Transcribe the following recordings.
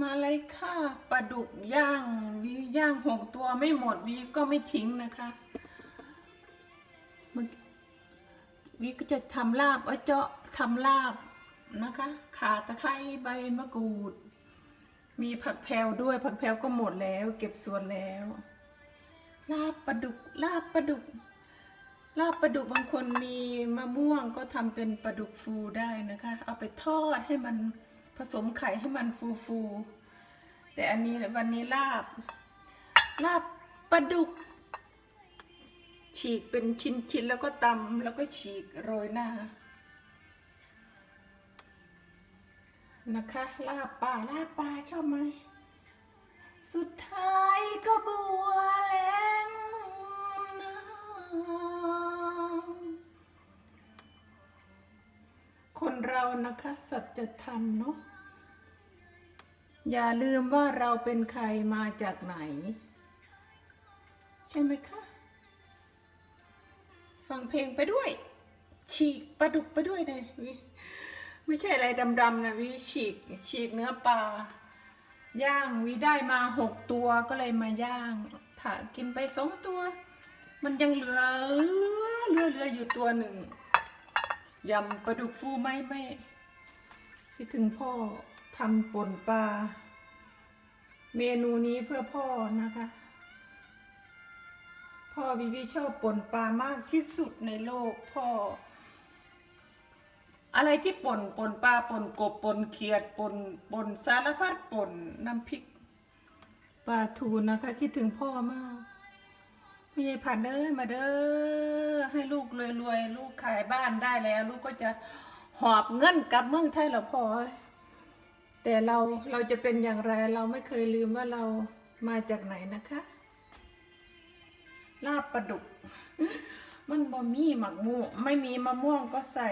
มาเลยค่ะปลาดุกย่างวิย่างหกตัวไม่หมดวิก็ไม่ทิ้งนะคะวิก็จะทำลาบเอาเจาะทำลาบนะคะ ขาตะไคร้ใบมะกรูด มีผักแพรวด้วยผักแพรวก็หมดแล้ว เก็บส่วนแล้ว ลาบปลาดุกลาบปลาดุก ลาบปลาดุกบางคนมีมะม่วงก็ทำเป็นปลาดุกฟูได้นะคะ เอาไปทอดให้มัน สมไข่ให้มันฟูฟูแต่อันนี้วันนี้ลาบ ลาบปลาดุก ฉีกเป็นชิ้นๆแล้วก็ตำแล้วก็ฉีกโรยหน้านะคะ ลาบป่าลาบป่าชอบไหมสุดท้ายก็บัวแรงน้ำคนเรานะคะ สัจธรรมเนาะ อย่าลืมว่าเราเป็นใครมาจากไหน ใช่ไหมคะ ฟังเพลงไปด้วย ฉีกปลาดุกไปด้วยเลยวิไม่ใช่อะไรดำๆนะวิฉีกฉีกเนื้อปลาย่างวิได้มาหกตัวก็เลยมาย่างถ้ากินไปสองตัว มันยังเหลือเหลือเหลืออยู่ตัวหนึ่งยำปลาดุกฟูไหมไม่คิดถึงพ่อทำป่นปลา เมนูนี้เพื่อพ่อนะคะ พ่อวิวิชอบป่นปลามากที่สุดในโลกพ่อ อะไรที่ป่นป่นปลาป่นกบป่นเขียดป่นป่นสารพัดป่นน้ำพริกปลาทูนะคะ คิดถึงพ่อมากไม่ใช่ผ่านเด้อมาเด้อให้ลูกรวยๆลูกขายบ้านได้แล้ว ลูกก็จะหอบเงินกลับเมืองไทยแล้วพ่อ แต่เราเราจะเป็นอย่างไรเราไม่เคยลืมว่าเรามาจากไหนนะคะ ลาบปลาดุก มันบ่มีหมักม่งไม่มีมะม่วงก็ใส่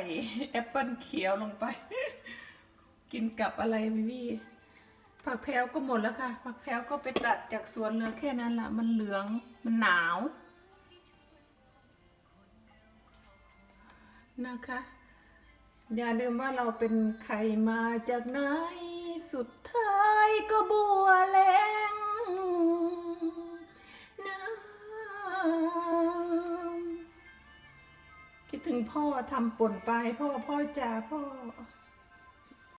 แอปเปิลเขียวลงไป กินกับอะไรวิวีผักแพรวก็หมดแล้วค่ะ ผักแพรวก็ไปตัดจากสวนเหลือแค่นั้นละมันเหลืองมันหนาว นะคะ อย่าลืมว่าเราเป็นใครมาจากไหน สุดท้ายก็บัวแลงน้ำคิดถึงพ่อทำป่นไปพ่อพ่อจ๋าพ่อ